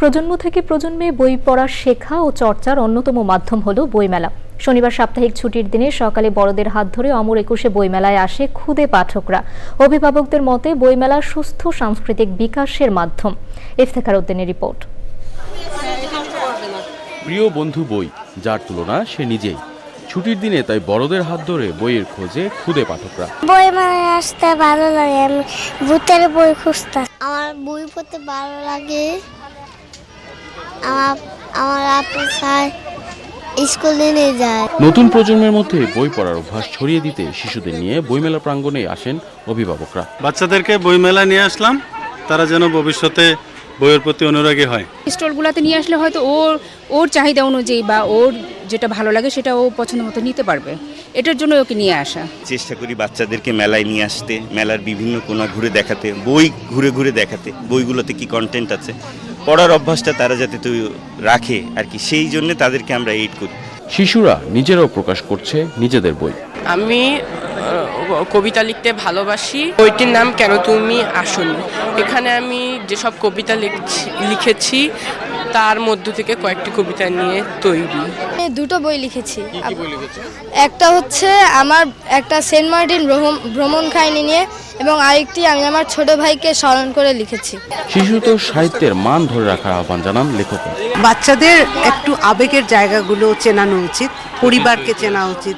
প্রজন্ম থেকে প্রজন্মে বই পড়া শেখা ও চর্চার অন্যতম মাধ্যম হলো বইমেলা। শনিবার সাপ্তাহিক ছুটির দিনে সকালে বড়দের হাত ধরে অমর একুশে বইমেলায় আসে খুদে পাঠকরা। অভিভাবকদের মতে বইমেলা সুস্থ সাংস্কৃতিক বিকাশের মাধ্যম। ইফতেখার উদ্দিনের রিপোর্ট। প্রিয় বন্ধু বই যার তুলনা সে নিজেই। ছুটির দিনে তাই বড়দের হাত ধরে বইয়ের খোঁজে খুদে পাঠকরা। বই মানে আসতে ভালো লাগে আমি ভূতের বই খুঁজতাম। আমার বই পড়তে ভালো লাগে আমার আমার আপু স্যার স্কুলে নিয়ে যায়। নতুন প্রজন্মের মধ্যে বই পড়ার অভ্যাস ছড়িয়ে দিতে শিশুদের নিয়ে বইমেলা প্রাঙ্গণে আসেন অভিভাবকরা। বাচ্চাদেরকে বইমেলা নিয়ে আসলাম তারা যেন ভবিষ্যতে বইয়ের প্রতি অনুরাগী হয়। স্টলগুলোতে নিয়ে আসলে হয়তো ওর ওর চাহিদা অনুযায়ী বা ওর যেটা ভালো লাগে সেটা ও পছন্দ মতো নিতে পারবে। এটার জন্য ওকে নিয়ে আসা। চেষ্টা করি বাচ্চাদেরকে মেলায় নিয়ে আসতে মেলার বিভিন্ন কোণা ঘুরে দেখাতে বই ঘুরে ঘুরে দেখাতে বইগুলোতে কি কন্টেন্ট আছে। পড়ার অভ্যাসটা তারা যাতে তুই রাখে আর কি সেই জন্য তাদেরকে আমরা এইড করি। শিশুরা নিজেরাও প্রকাশ করছে নিজেদের বই। আমি কবিতা লিখতে ভালোবাসি। বইটির নাম কেন তুমি আসনি? এখানে আমি যেসব কবিতা লিখছি লিখেছি তার মধ্য থেকে কয়েকটি কবিতা নিয়ে তৈরি। দুটো বই লিখেছি। একটা হচ্ছে আমার একটা সেন্ট মার্টিন ভ্রমণ- ভ্রমণ কাহিনী নিয়ে এবং আরেকটি আমি আমার ছোট ভাইকে স্মরণ করে লিখেছি। শিশুতো সাহিত্যের মান ধরে রাখার আহ্বান জানান লেখকরা। বাচ্চাদের একটু আবেগের জায়গাগুলো চেনানো উচিত পরিবারকে চেনা উচিত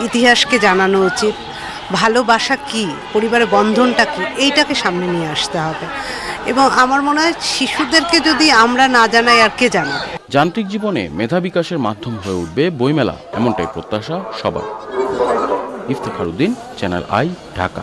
ইতিহাসকে জানানো উচিত। ভালোবাসা কি পরিবারের বন্ধনটা কি এইটাকে সামনে নিয়ে আসতে হবে। এবং আমার মনে হয় শিশুদেরকে যদি আমরা না জানাই, আর কে জানাবে যান্ত্রিক জীবনে মেধা বিকাশের মাধ্যম হয়ে উঠবে বইমেলা। এমনটাই প্রত্যাশা সবার। Iftekhar Uddin, channel I, Dhaka.